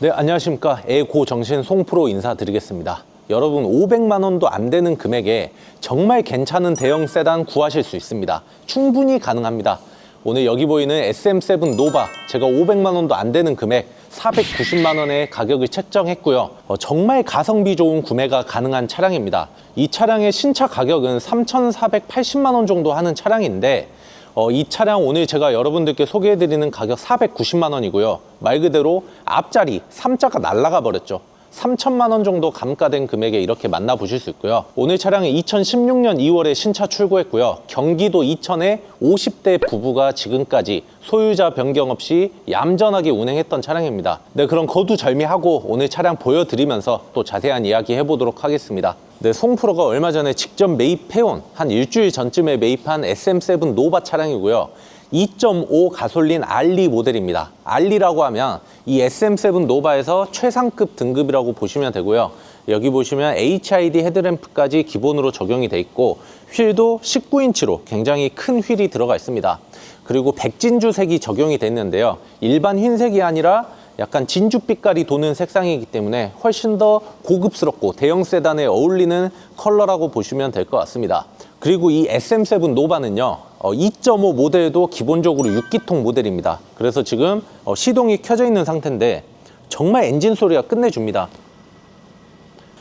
네, 안녕하십니까. 에고 정신 송프로 인사드리겠습니다. 여러분, 500만 원도 안 되는 금액에 정말 괜찮은 대형 세단 구하실 수 있습니다. 충분히 가능합니다. 오늘 여기 보이는 SM7 노바 제가 500만 원도 안 되는 금액 490만 원의 가격을 책정했고요. 어, 정말 가성비 좋은 구매가 가능한 차량입니다. 이 차량의 신차 가격은 3,480만 원 정도 하는 차량인데 어, 이 차량 오늘 제가 여러분들께 소개해드리는 가격 490만 원이고요. 말 그대로 앞자리 3자가 날라가 버렸죠. 3천만 원 정도 감가된 금액에 이렇게 만나보실 수 있고요. 오늘 차량은 2016년 2월에 신차 출고했고요. 경기도 이천에 50대 부부가 지금까지 소유자 변경 없이 얌전하게 운행했던 차량입니다. 네, 그럼 거두절미하고 오늘 차량 보여드리면서 또 자세한 이야기 해보도록 하겠습니다. 네, 송프로가 얼마 전에 직접 매입해온 한 일주일 전쯤에 매입한 SM7 노바 차량이고요. 2.5 가솔린 알리 모델입니다. 알리라고 하면 이 SM7 노바에서 최상급 등급이라고 보시면 되고요. 여기 보시면 HID 헤드램프까지 기본으로 적용이 돼 있고 휠도 19인치로 굉장히 큰 휠이 들어가 있습니다. 그리고 백진주색이 적용이 됐는데요. 일반 흰색이 아니라 약간 진주 빛깔이 도는 색상이기 때문에 훨씬 더 고급스럽고 대형 세단에 어울리는 컬러라고 보시면 될 것 같습니다. 그리고 이 SM7 노바는요, 2.5 모델도 기본적으로 6기통 모델입니다. 그래서 지금 어, 시동이 켜져 있는 상태인데 정말 엔진 소리가 끝내줍니다.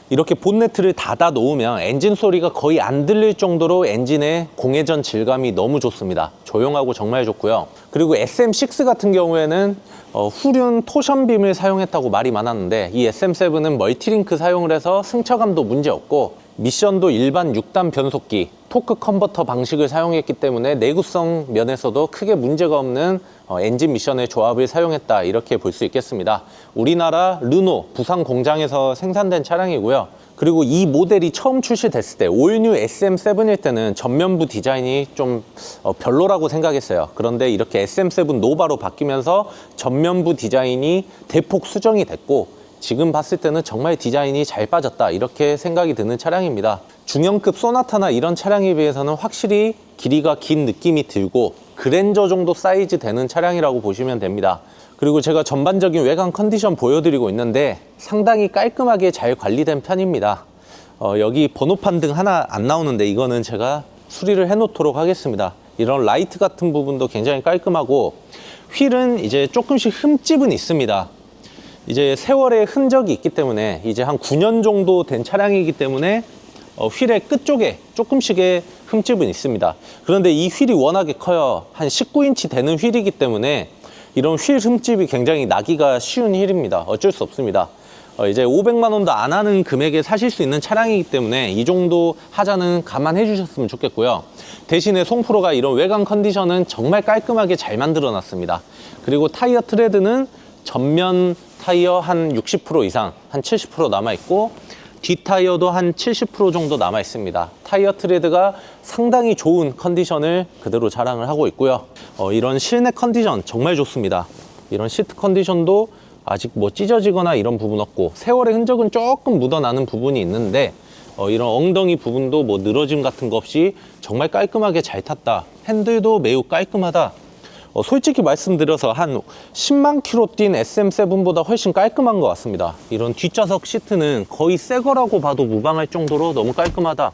이렇게 본네트를 닫아 놓으면 엔진 소리가 거의 안 들릴 정도로 엔진의 공회전 질감이 너무 좋습니다. 조용하고 정말 좋고요. 그리고 SM6 같은 경우에는 어, 후륜 토션빔을 사용했다고 말이 많았는데 이 SM7은 멀티링크 사용을 해서 승차감도 문제 없고 미션도 일반 6단 변속기 토크 컨버터 방식을 사용했기 때문에 내구성 면에서도 크게 문제가 없는 어, 엔진 미션의 조합을 사용했다 이렇게 볼 수 있겠습니다. 우리나라 르노 부산 공장에서 생산된 차량이고요. 그리고 이 모델이 처음 출시됐을 때 올뉴 SM7일 때는 전면부 디자인이 좀 어, 별로라고 생각했어요. 그런데 이렇게 SM7 노바로 바뀌면서 전면부 디자인이 대폭 수정이 됐고 지금 봤을 때는 정말 디자인이 잘 빠졌다 이렇게 생각이 드는 차량입니다. 중형급 소나타나 이런 차량에 비해서는 확실히 길이가 긴 느낌이 들고 그랜저 정도 사이즈 되는 차량이라고 보시면 됩니다. 그리고 제가 전반적인 외관 컨디션 보여드리고 있는데 상당히 깔끔하게 잘 관리된 편입니다. 어, 여기 번호판 등 하나 안 나오는데 이거는 제가 수리를 해 놓도록 하겠습니다. 이런 라이트 같은 부분도 굉장히 깔끔하고 휠은 이제 조금씩 흠집은 있습니다 이제 세월의 흔적이 있기 때문에 이제 한 9년 정도 된 차량이기 때문에 어, 휠의 끝쪽에 조금씩의 흠집은 있습니다. 그런데 이 휠이 워낙에 커요. 한 19인치 되는 휠이기 때문에 이런 휠 흠집이 굉장히 나기가 쉬운 휠입니다. 어쩔 수 없습니다. 어, 이제 500만 원도 안 하는 금액에 사실 수 있는 차량이기 때문에 이 정도 하자는 감안해 주셨으면 좋겠고요. 대신에 송프로가 이런 외관 컨디션은 정말 깔끔하게 잘 만들어 놨습니다. 그리고 타이어 트레드는 전면 타이어 한 60% 이상, 한 70% 남아 있고 뒷 타이어도 한 70% 정도 남아 있습니다. 타이어 트레드가 상당히 좋은 컨디션을 그대로 자랑을 하고 있고요. 어, 이런 실내 컨디션 정말 좋습니다. 이런 시트 컨디션도 아직 뭐 찢어지거나 이런 부분 없고 세월의 흔적은 조금 묻어나는 부분이 있는데 어, 이런 엉덩이 부분도 뭐 늘어짐 같은 거 없이 정말 깔끔하게 잘 탔다. 핸들도 매우 깔끔하다. 어, 솔직히 말씀드려서 한 10만 킬로 뛴 SM7보다 훨씬 깔끔한 것 같습니다. 이런 뒷좌석 시트는 거의 새 거라고 봐도 무방할 정도로 너무 깔끔하다.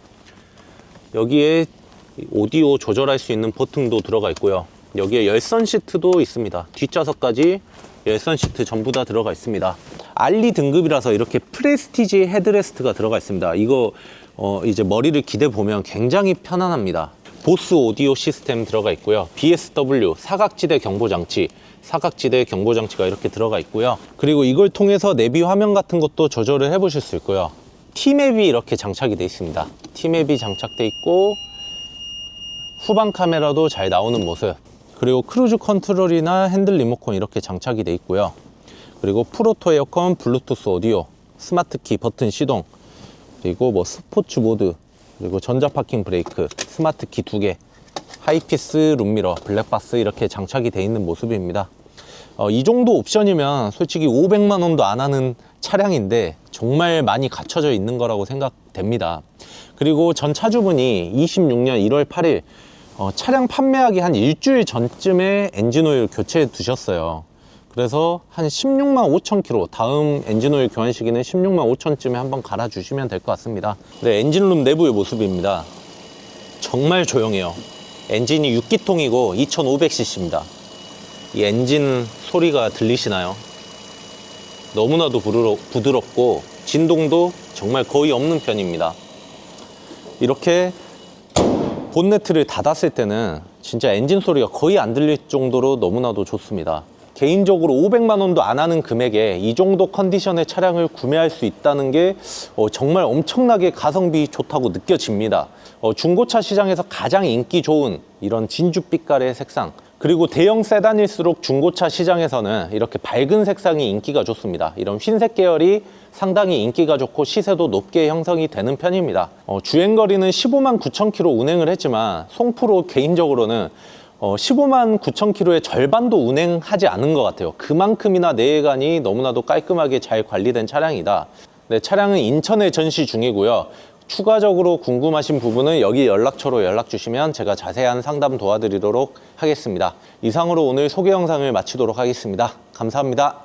여기에 오디오 조절할 수 있는 버튼도 들어가 있고요. 여기에 열선 시트도 있습니다. 뒷좌석까지 열선 시트 전부 다 들어가 있습니다. 알리 등급이라서 이렇게 프레스티지 헤드레스트가 들어가 있습니다. 이거 어, 이제 머리를 기대 보면 굉장히 편안합니다. 보스 오디오 시스템 들어가 있고요. BSW 사각지대 경보 장치, 사각지대 경보 장치가 이렇게 들어가 있고요. 그리고 이걸 통해서 내비 화면 같은 것도 조절을 해 보실 수 있고요. T맵이 이렇게 장착이 되어 있습니다. T맵이 장착돼 있고 후방 카메라도 잘 나오는 모습. 그리고 크루즈 컨트롤이나 핸들 리모컨 이렇게 장착이 되어 있고요. 그리고 프로토 에어컨, 블루투스 오디오, 스마트 키 버튼 시동, 그리고 뭐 스포츠 모드, 그리고 전자 파킹 브레이크, 스마트 키 두 개, 하이피스 룸미러, 블랙박스 이렇게 장착이 되어 있는 모습입니다. 어, 이 정도 옵션이면 솔직히 500만 원도 안 하는 차량인데 정말 많이 갖춰져 있는 거라고 생각됩니다. 그리고 전 차주분이 26년 1월 8일 어, 차량 판매하기 한 일주일 전쯤에 엔진오일 교체해 두셨어요. 그래서 한 16만 5천 킬로 다음 엔진오일 교환 시기는 16만 5천쯤에 한번 갈아주시면 될 것 같습니다. 네, 엔진룸 내부의 모습입니다. 정말 조용해요. 엔진이 6기통이고 2500cc입니다. 이 엔진 소리가 들리시나요? 너무나도 부드럽고 진동도 정말 거의 없는 편입니다. 이렇게 본네트를 닫았을 때는 진짜 엔진 소리가 거의 안 들릴 정도로 너무나도 좋습니다. 개인적으로 500만 원도 안 하는 금액에 이 정도 컨디션의 차량을 구매할 수 있다는 게 어, 정말 엄청나게 가성비 좋다고 느껴집니다. 어, 중고차 시장에서 가장 인기 좋은 이런 진주빛깔의 색상 그리고 대형 세단일수록 중고차 시장에서는 이렇게 밝은 색상이 인기가 좋습니다. 이런 흰색 계열이 상당히 인기가 좋고 시세도 높게 형성이 되는 편입니다. 어, 주행거리는 15만 9천 킬로 운행을 했지만 송프로 개인적으로는 어, 15만 9천 킬로의 절반도 운행하지 않은 것 같아요. 그만큼이나 내외관이 너무나도 깔끔하게 잘 관리된 차량이다. 네, 차량은 인천에 전시 중이고요. 추가적으로 궁금하신 부분은 여기 연락처로 연락 주시면 제가 자세한 상담 도와드리도록 하겠습니다. 이상으로 오늘 소개 영상을 마치도록 하겠습니다. 감사합니다.